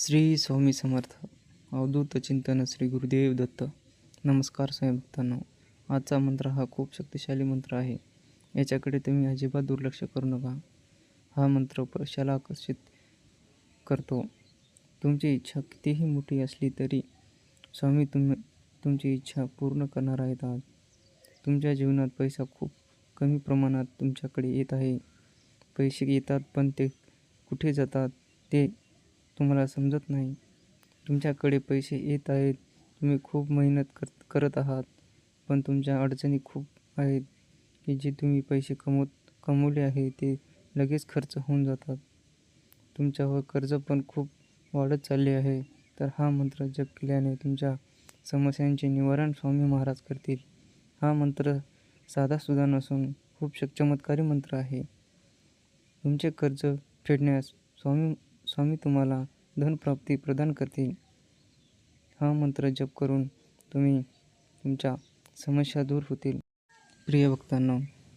श्री स्वामी समर्थ अवधूत चिंतन श्री गुरुदेव दत्त. नमस्कार साई भक्तांनो आजचा मंत्र हा खूप शक्तिशाली मंत्र आहे. याच्याकडे तुम्ही अजिबात दुर्लक्ष करू नका. हा मंत्र पैशाला आकर्षित करतो? तुमची इच्छा कितीही मोठी असली तरी स्वामी तुम तुमची इच्छा पूर्ण करणार आहेत आज. तुमच्या जीवनात पैसा खूप कमी प्रमाणात तुमच्याकडे येत आहे. पैसे येतात पण ते कुठे जातात ते तुम्हाला समजत नाही. तुमच्याकडे पैसे येत आहेत. तुम्ही खूप मेहनत कर करत आहात. पण तुमच्या अडचणी खूप आहेत. की जे तुम्ही पैसे कमवत कमवले आहे ते लगेच खर्च होऊन जातात. तुमच्यावर कर्ज पण खूप वाढत चालले आहे. तर हा मंत्र जप केल्याने तुमच्या समस्यांचे निवारण स्वामी महाराज करतील. हा मंत्र साधासुद्धा नसून खूप चमत्कारी मंत्र आहे. तुमचे कर्ज फेडण्यास स्वामी स्वामी तुम्हाला धनप्राप्ती प्रदान करतील. हा मंत्र जप करून तुम्ही तुमच्या समस्या दूर होतील. प्रिय भक्तांना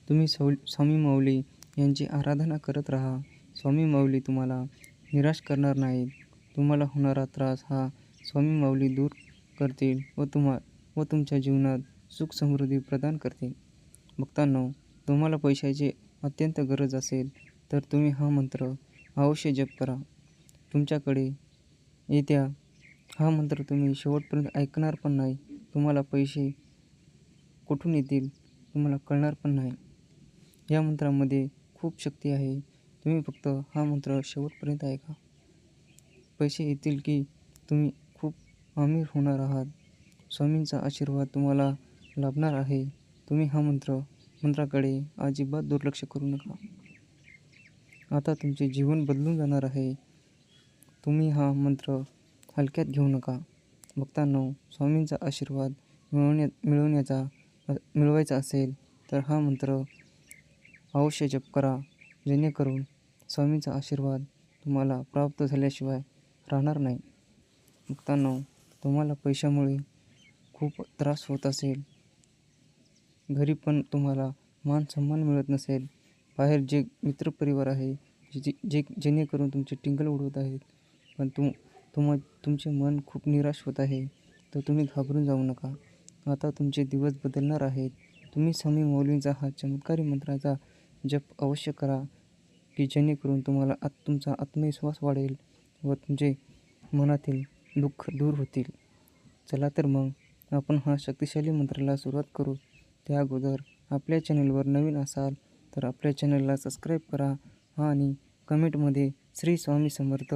तुम्ही सौ स्वामी माऊली यांची आराधना करत राहा. स्वामी माऊली तुम्हाला निराश करणार नाहीत. तुम्हाला होणारा त्रास हा स्वामी माऊली दूर करतील व तुम्हा व तुमच्या जीवनात सुख समृद्धी प्रदान करतील. भक्तांनो तुम्हाला पैशाची अत्यंत गरज असेल तर तुम्ही हा मंत्र अवश्य जप करा. तुमच्याकडे येत्या. हा मंत्र तुम्ही शेवटपर्यंत ऐकणार पण नाही. तुम्हाला पैसे कुठून येतील तुम्हाला कळणार पण नाही. या मंत्रामध्ये खूप शक्ती आहे. तुम्ही फक्त हा मंत्र शेवटपर्यंत ऐका. पैसे येतील की तुम्ही खूप अमीर होणार आहात. स्वामींचा आशीर्वाद तुम्हाला लाभणार आहे. तुम्ही हा मंत्र मंत्राकडे अजिबात दुर्लक्ष करू नका. आता तुमचे जीवन बदलून जाणार आहे. तुम्ही हा मंत्र हलक्यात घेऊ नका. भक्तांनो स्वामींचा आशीर्वाद मिळवण्या मिळवण्याचा मिळवायचा असेल तर हा मंत्र अवश्य जप करा. जेणेकरून स्वामींचा आशीर्वाद तुम्हाला प्राप्त झाल्याशिवाय राहणार नाही. भक्तांनो तुम्हाला पैशामुळे खूप त्रास होत असेल. घरी पण तुम्हाला मान सन्मान मिळत नसेल. बाहेर जे मित्रपरिवार आहे जे जे जेणेकरून तुमचे टिंगल उडवत आहेत पण तुम तुम तुमचे मन खूप निराश होत आहे. तर तुम्ही घाबरून जाऊ नका. आता तुमचे दिवस बदलणार आहेत. तुम्ही स्वामी मौलींचा हा चमत्कारी मंत्राचा जप अवश्य करा की जेणेकरून तुम्हाला आत तुमचा आत्मविश्वास वाढेल व तुमचे मनातील दुःख दूर होतील. चला तर मग आपण हा शक्तिशाली मंत्राला सुरुवात करू. त्या अगोदर आपल्या चॅनलवर नवीन असाल तर आपल्या चॅनलला सबस्क्राईब करा आणि कमेंटमध्ये श्री स्वामी समर्थ